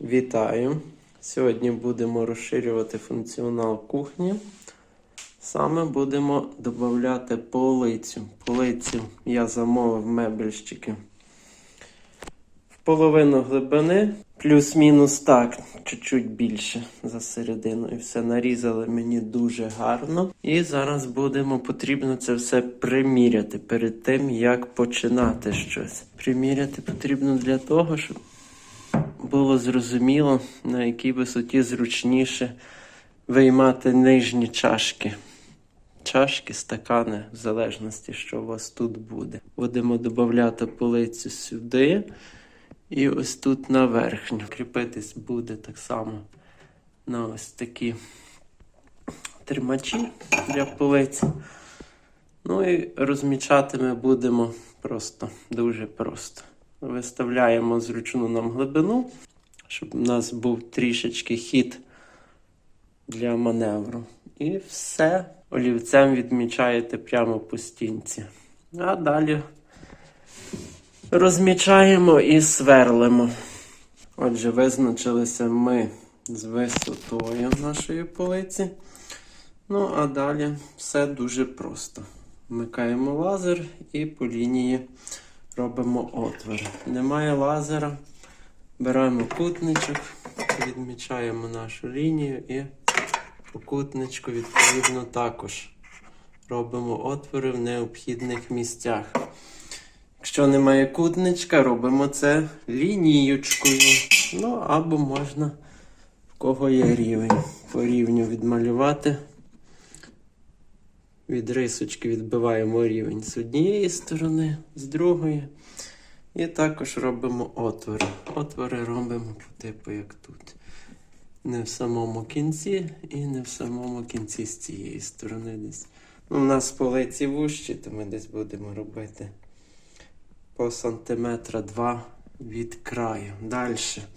Вітаю! Сьогодні будемо розширювати функціонал кухні. Саме будемо додати полицю. Полицю я замовив мебельщики в половину глибини, плюс-мінус так, чуть-чуть більше за середину. І все нарізали мені дуже гарно. І зараз будемо потрібно це все приміряти перед тим, як починати щось. Приміряти потрібно для того, щоб було зрозуміло, на якій висоті зручніше виймати нижні чашки. Чашки, стакани, в залежності, що у вас тут буде. Будемо додати полицю сюди і ось тут на верхню. Кріпитись буде так само на ось такі тримачі для полиці. Ну і розмічати ми будемо просто дуже просто. Виставляємо зручну нам глибину, щоб у нас був трішечки хід для маневру. І все олівцем відмічаєте прямо по стінці. А далі розмічаємо і сверлимо. Отже, визначилися ми з висотою нашої полиці. Ну, а далі все дуже просто. Вмикаємо лазер і по лінії робимо отвір. Немає лазера. Беремо кутничок, відмічаємо нашу лінію і по кутничку відповідно також робимо отвори в необхідних місцях. Якщо немає кутничка, робимо це лінієчкою. Ну або можна, в кого є рівень, по рівню відмалювати. Від рисочки відбиваємо рівень з однієї сторони, з другої. І також робимо отвори. Отвори робимо по типу, як тут. Не в самому кінці і не в самому кінці з цієї сторони десь. Ну, у нас полиці вущі, то ми десь будемо робити по сантиметра два від краю. Далі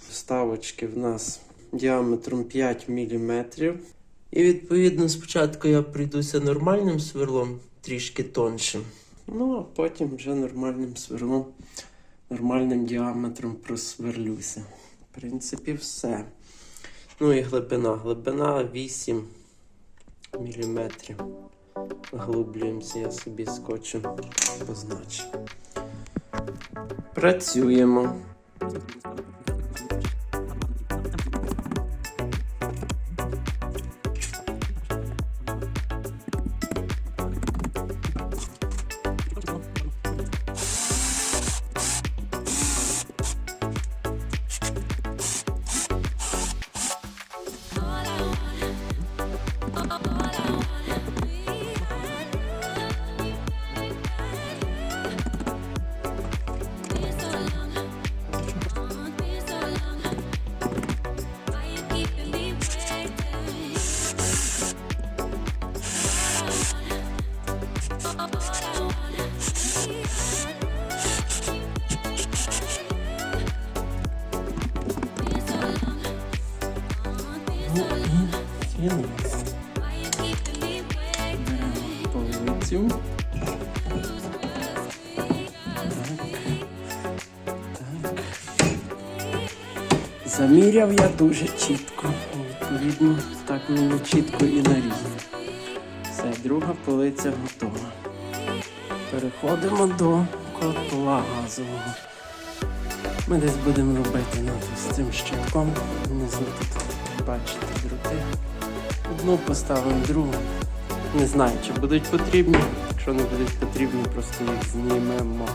вставочки в нас діаметром 5 мм. І відповідно спочатку я прийдуся нормальним сверлом, трішки тоншим. Ну, а потім вже нормальним сверлом, нормальним діаметром просверлюся. В принципі, все. Ну і глибина. Глибина 8 мм. Глублюємося, я собі скотчем позначу. Працюємо. Так. Так. Заміряв я дуже чітко. Відповідно, так мені чітко і нарізав. Все, друга полиця готова. Переходимо до котла газового. Ми десь будемо робити ну, з цим щитком. Внизу тут бачите дроти. Одну поставимо, другу. Не знаю, чи будуть потрібні. Якщо не будуть потрібні, просто їх знімемо.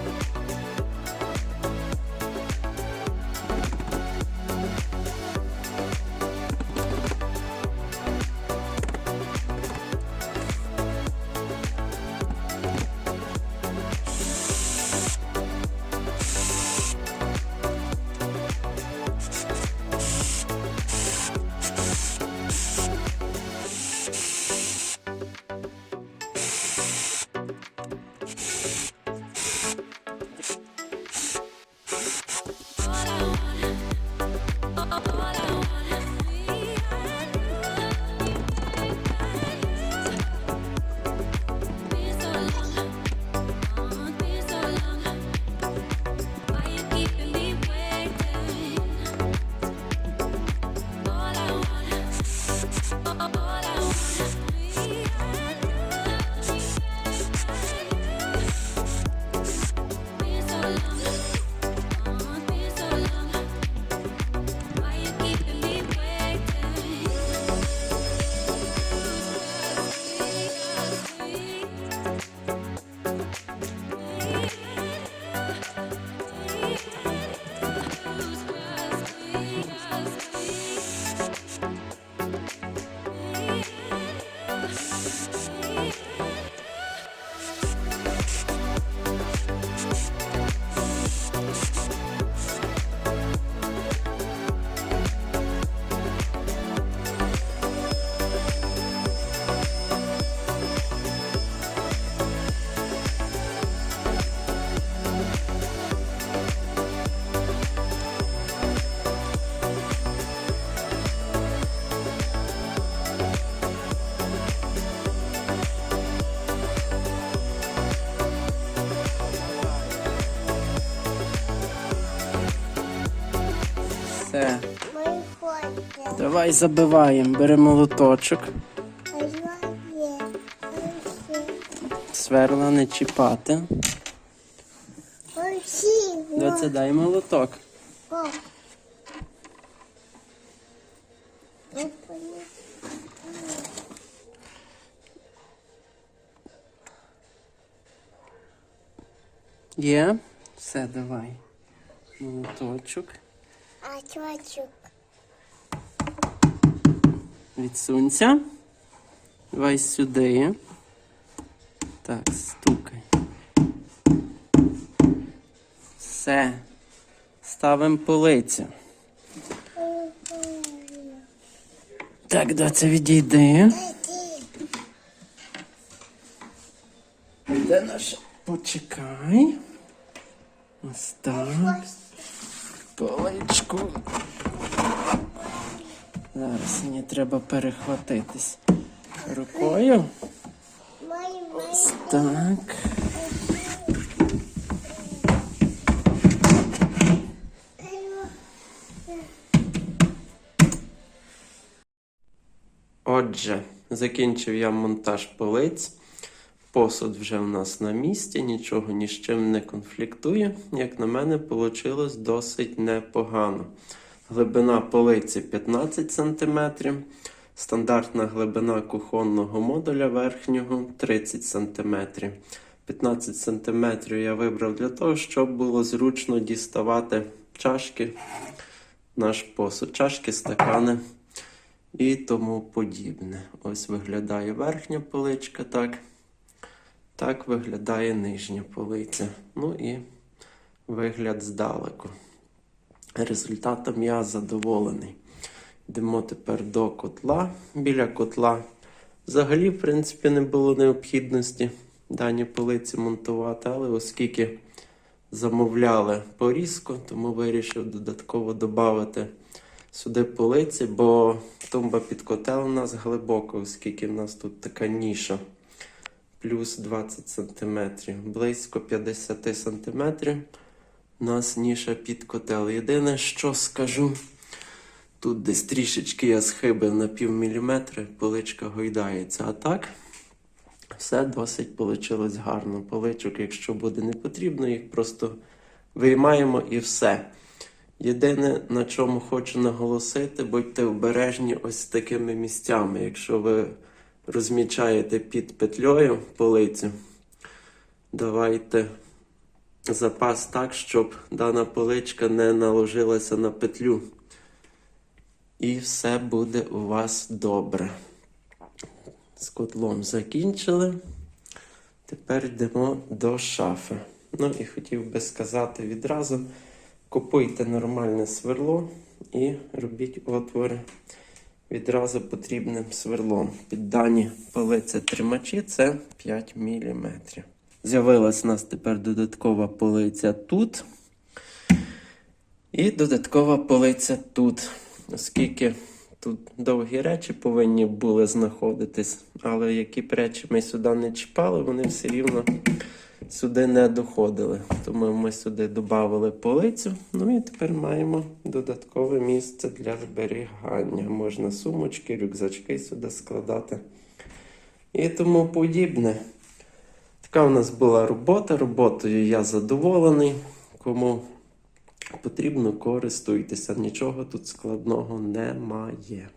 Все. Давай забиваємо. Бери молоточок. Сверла не чіпати. Усі. Доце дай молоток. Є. Все, давай. Молоточок. А чувачок. Відсунься. Давай сюди. Так, стукай. Все. Ставимо полицю. Так, доця відійди. Де наш? Почекай. Ось так. Поличку. Зараз мені треба перехватитись рукою. Ось так. Отже, закінчив я монтаж полиць. Посуд вже в нас на місці, нічого ні з чим не конфліктує. Як на мене, вийшло досить непогано. Глибина полиці 15 см, стандартна глибина кухонного модуля верхнього 30 см. 15 см я вибрав для того, щоб було зручно діставати чашки, наш посуд, чашки, стакани і тому подібне. Ось виглядає верхня поличка так. Так виглядає нижня полиця. Ну і вигляд здалеку. Результатом я задоволений. Йдемо тепер до котла. Біля котла взагалі, в принципі, не було необхідності дані полиці монтувати, але оскільки замовляли порізку, тому вирішив додатково додати сюди полиці, бо тумба під котел у нас глибока, оскільки в нас тут така ніша плюс 20 см. Близько 50 см у нас ніша під котел. Єдине, що скажу, тут десь трішечки я схибив на пів міліметри, поличка гойдається. А так, все досить вийшло гарно. Поличок, якщо буде не потрібно, їх просто виймаємо і все. Єдине, на чому хочу наголосити, будьте обережні ось такими місцями. Якщо ви розмічаєте під петлею полицю, давайте запас так, щоб дана поличка не наложилася на петлю. І все буде у вас добре. З котлом закінчили. Тепер йдемо до шафи. Ну і хотів би сказати відразу: купуйте нормальне сверло і робіть отвори відразу потрібним сверлом. Під дані полиці тримачі це 5 мм. З'явилась у нас тепер додаткова полиця тут. І додаткова полиця тут. Оскільки тут довгі речі повинні були знаходитись, але які б речі ми сюди не чіпали, вони все рівно сюди не доходили. Тому ми сюди додали полицю. Ну і тепер маємо додаткове місце для зберігання. Можна сумочки, рюкзачки сюди складати. І тому подібне. Така у нас була робота. Роботою я задоволений. Кому потрібно, користуйтеся. Нічого тут складного немає.